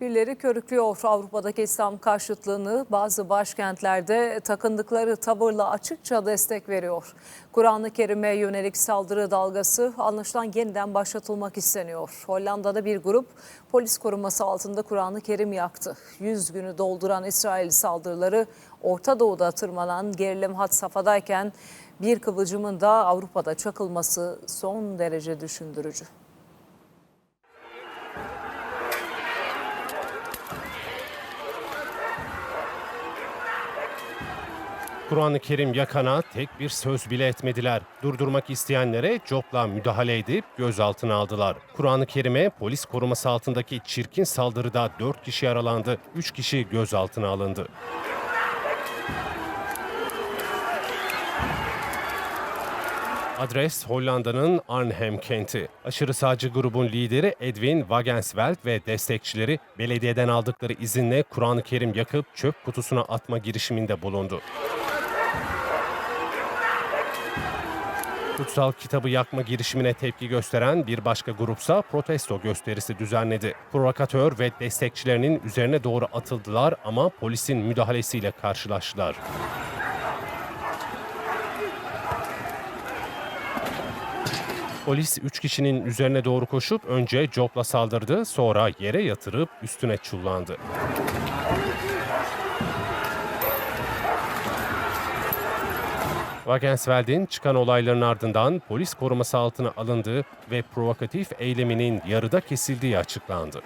Birileri körüklüyor Avrupa'daki İslam karşıtlığını bazı başkentlerde takındıkları tavırla açıkça destek veriyor. Kur'an-ı Kerim'e yönelik saldırı dalgası anlaşılan yeniden başlatılmak isteniyor. Hollanda'da bir grup polis koruması altında Kur'an-ı Kerim yaktı. 100 günü dolduran İsrail saldırıları Orta Doğu'da tırmanan gerilim had safhadayken bir kıvılcımın da Avrupa'da çakılması son derece düşündürücü. Kur'an-ı Kerim yakana tek bir söz bile etmediler. Durdurmak isteyenlere copla müdahale edip gözaltına aldılar. Kur'an-ı Kerim'e polis koruması altındaki çirkin saldırıda 4 kişi yaralandı, 3 kişi gözaltına alındı. Adres Hollanda'nın Arnhem kenti. Aşırı sağcı grubun lideri Edwin Wagensveld ve destekçileri belediyeden aldıkları izinle Kur'an-ı Kerim yakıp çöp kutusuna atma girişiminde bulundu. Kutsal kitabı yakma girişimine tepki gösteren bir başka grupsa protesto gösterisi düzenledi. Provokatör ve destekçilerinin üzerine doğru atıldılar ama polisin müdahalesiyle karşılaştılar. Polis 3 kişinin üzerine doğru koşup önce copla saldırdı, sonra yere yatırıp üstüne çullandı. Wagensveld'in çıkan olayların ardından polis koruması altına alındığı ve provokatif eyleminin yarıda kesildiği açıklandı.